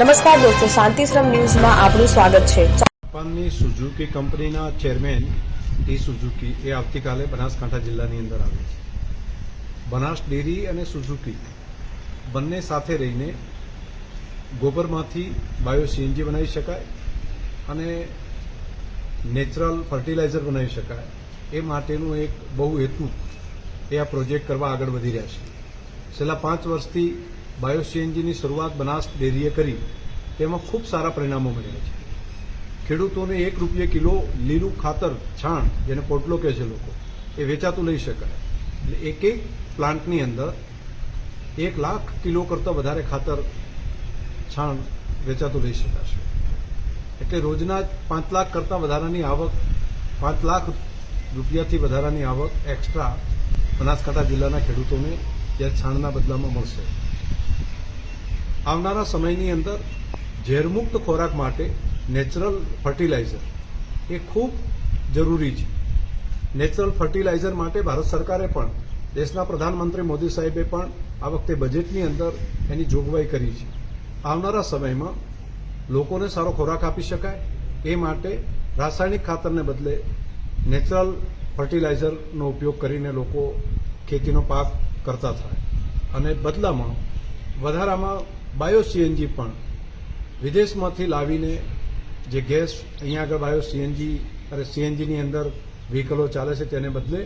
નમસ્કાર દોસ્તો શાંતિશ્રમ ન્યૂઝમાં આપનું સ્વાગત છે. જાપાનની સુઝુકી કંપનીના ચેરમેન ટી સુઝુકી એ આવતીકાલે બનાસકાંઠા જિલ્લાની અંદર આવે છે. બનાસ ડેરી અને સુઝુકી બંને સાથે રહીને ગોબરમાંથી બાયો સીએનજી બનાવી શકાય અને નેચરલ ફર્ટિલાઇઝર બનાવી શકાય. એ માટેનું એક બહુ હેતુ એ આ પ્રોજેક્ટ કરવા આગળ વધી રહ્યા છે. છેલ્લા પાંચ વર્ષથી બાયો સીએનજીની શરૂઆત બનાસ ડેરીએ કરી. તેમાં ખૂબ સારા પરિણામો મળ્યા છે. ખેડૂતોને એક રૂપિયે કિલો લીલું ખાતર છાણ, જેને પોટલો કહે છે લોકો, એ વેચાતું લઈ શકાય. એટલે એક એક પ્લાન્ટની અંદર એક લાખ કિલો કરતાં વધારે ખાતર છાણ વેચાતું લઈ શકાશે. એટલે રોજના પાંચ લાખ કરતાં વધારાની આવક, પાંચ લાખ રૂપિયાથી વધારાની આવક એક્સ્ટ્રા બનાસકાંઠા જિલ્લાના ખેડૂતોને જે છાણના બદલામાં મળશે. આવનારા સમયની અંદર ઝેરમુક્ત ખોરાક માટે નેચરલ ફર્ટિલાઇઝર એ ખૂબ જરૂરી છે. નેચરલ ફર્ટિલાઇઝર માટે ભારત સરકારે પણ દેશના પ્રધાનમંત્રી મોદી સાહેબે પણ આ વખતે બજેટની અંદર એની જોગવાઈ કરી છે. આવનારા સમયમાં લોકોને સારો ખોરાક આપી શકાય. એ માટે રાસાયણિક ખાતરને બદલે નેચરલ ફર્ટિલાઇઝરનો ઉપયોગ કરીને લોકો ખેતીનો પાક કરતા થાય. અને બદલામાં વધારામાં બાયો સીએનજી પણ વિદેશમાંથી લાવીને જે ગેસ અહીંયા આગળ બાયો સીએનજી અને સીએનજીની અંદર વ્હીકલો ચાલે છે તેને બદલે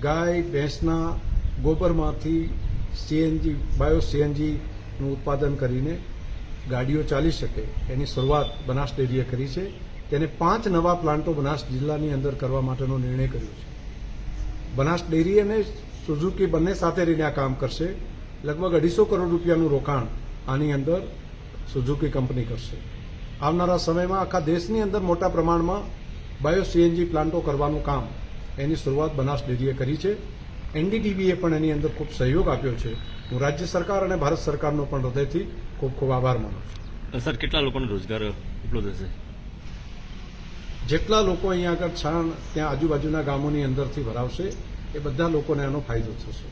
ગાય, ભેંસના ગોબરમાંથી સીએનજી બાયો સીએનજીનું ઉત્પાદન કરીને ગાડીઓ ચાલી શકે. એની શરૂઆત બનાસ ડેરીએ કરી છે. તેને પાંચ નવા પ્લાન્ટો બનાસ જિલ્લાની અંદર કરવા માટેનો નિર્ણય કર્યો છે. બનાસ ડેરી અને સુઝુકી બંને સાથે રહીને આ કામ કરશે. લગભગ અઢીસો કરોડ રૂપિયાનું રોકાણ આની અંદર સુઝુકી કંપની કરશે. આવનારા સમયમાં આખા દેશની અંદર મોટા પ્રમાણમાં બાયો સીએનજી પ્લાન્ટો કરવાનું કામ એની શરૂઆત બનાસ ડેરીએ કરી છે. એનડીટીવીએ પણ એની અંદર ખૂબ સહયોગ આપ્યો છે. હું રાજ્ય સરકાર અને ભારત સરકારનો પણ હૃદયથી ખૂબ ખૂબ આભાર માનું છું. સર કેટલા લોકોને રોજગાર ઉપલબ્ધ થશે જેટલા લોકો અહીંયા આગળ છાણ ત્યાં આજુબાજુના ગામોની અંદરથી ભરાવશે એ બધા લોકોને એનો ફાયદો થશે.